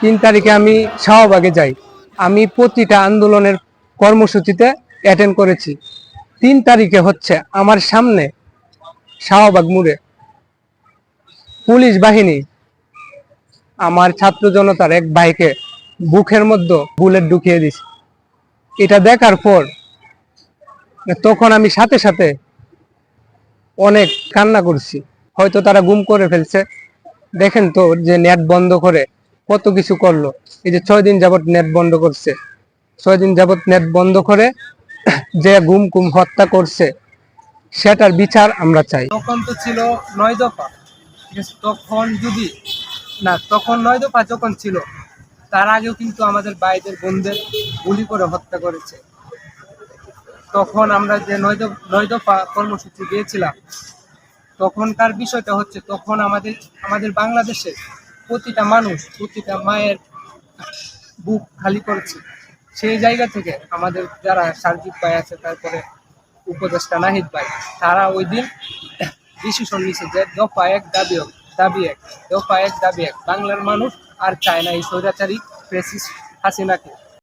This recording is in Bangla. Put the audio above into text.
তিন তারিখে আমি শাহবাগে যাই। আমি প্রতিটা আন্দোলনের কর্মসূচিতে অ্যাটেন্ড করেছি। তিন তারিখে হচ্ছে আমার সামনে শাহবাগ মোড়ে পুলিশ বাহিনী আমার ছাত্র জনতার এক ভাইকে বুকের মধ্যে বুলেট ঢুকিয়ে দিছে। এটা দেখার পর তখন আমি সাথে সাথে অনেক কান্না করছি। হয়তো তারা গুম করে ফেলছে। দেখেন তো যে নেট বন্ধ করে কত কিছু করল? এই যে ছয় দিন যাবত নেট বন্ধ করছে। ছয় দিন যাবত নেট বন্ধ করে যে গুম কুম হত্যা করছে, সেটার বিচার আমরা চাই। তখন তো ছিল নয় দফা। তখন যদি না, তখন নয় দফা যখন ছিল, তার আগেও কিন্তু আমাদের বাইদের বোনদের গুলি করে হত্যা করেছে। তখন আমরা যে নয় নয় দফা কর্মসূচি দিয়েছিলাম, তখনকার বিষয়টা হচ্ছে তখন আমাদের আমাদের বাংলাদেশে প্রতিটা মানুষ, প্রতিটা মায়ের বুক খালি করেছে। সেই জায়গা থেকে আমাদের যারা সার্জিক ভাই আছে, তারপরে উপদেষ্টা নাহিদ ভাই, তারা ওই দিন ডিসিশন নিছে যে দফা এক দাবি হোক, দাবি এক, দফা এক দাবি এক। বাংলার মানুষ আর চায় না এই স্বৈরাচারী প্রেসিস হাসিনাকে।